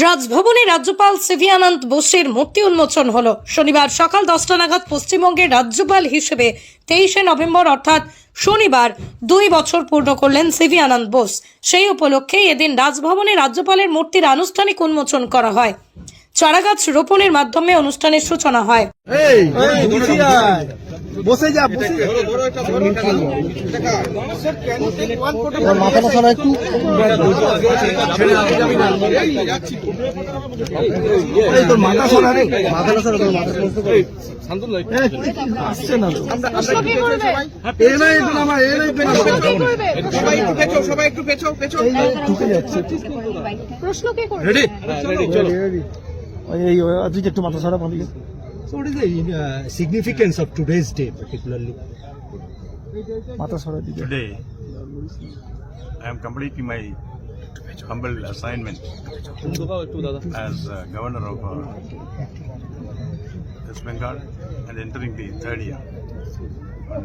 রাজভবনে রাজ্যপাল সিভি আনন্দ বোসের মূর্তি উন্মোচন হল। শনিবার সকাল দশটা নাগাদ পশ্চিমবঙ্গের রাজ্যপাল হিসেবে তেইশে নভেম্বর অর্থাৎ শনিবার দুই বছর পূর্ণ করলেন সিভি আনন্দ বোস। সেই উপলক্ষে এদিন রাজভবনে রাজ্যপালের মূর্তির আনুষ্ঠানিক উন্মোচন করা হয়। চারাগাছ রোপণের মাধ্যমে অনুষ্ঠানের সূচনা হয়। বসে যা বসে মাথাটা সরা একটু। এই তোর মাথা সরা রে। মাথাটা সরা তোর মাথা সরা। এই, আসছে না এ নাই একটু নামা এ নাই একটু সবাই। একটু পেছো সবাই একটু পেছো পেছো ঢুকে যাচ্ছে। প্রশ্ন কে করে রেডি এই ওই, তুই যে একটু মাথা সরা ভালো So what is the uh, significance of today's day particularly? মাথা সরা দিকে Today, I am completing my humble assignment as uh, Governor of uh, West Bengal and entering the third year. On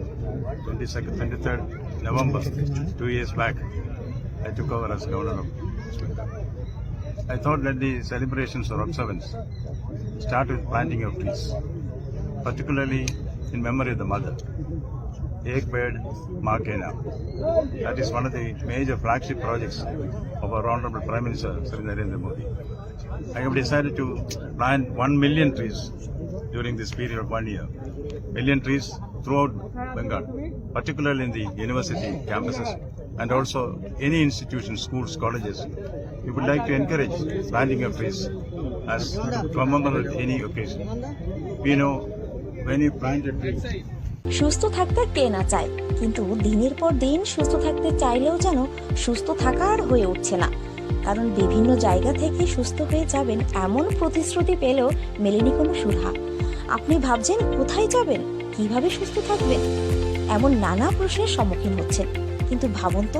22nd, 23rd November, two years back, I took over as Governor of West Bengal. I thought that the celebrations or observance start with planting of trees, particularly in memory of the mother. Ek Ke Naam. That is one of the major flagship projects of our Honorable Prime Minister Sri Narendra Modi. I have decided to plant 1 million trees during this period of one year. Million trees throughout Bengal, particularly in the university campuses and also any institutions, schools, colleges. We would like to encourage planting of trees as to commemorate any occasion. We know when you plant a tree, সুস্থ থাকতে কে না চায় কিন্তু দিনের পর দিন সুস্থ থাকতে চাইলেও যেন সুস্থ থাকা আর হয়ে উঠছে না। কারণ বিভিন্ন জায়গা থেকে সুস্থ হয়ে যাবেন এমন প্রতিশ্রুতি পেলেও মেলেনি কোনো সুধা। আপনি ভাবছেন কোথায় যাবেন কীভাবে সুস্থ থাকবেন? এমন নানা প্রশ্নের সম্মুখীন হচ্ছেন কিন্তু ভাবুন তো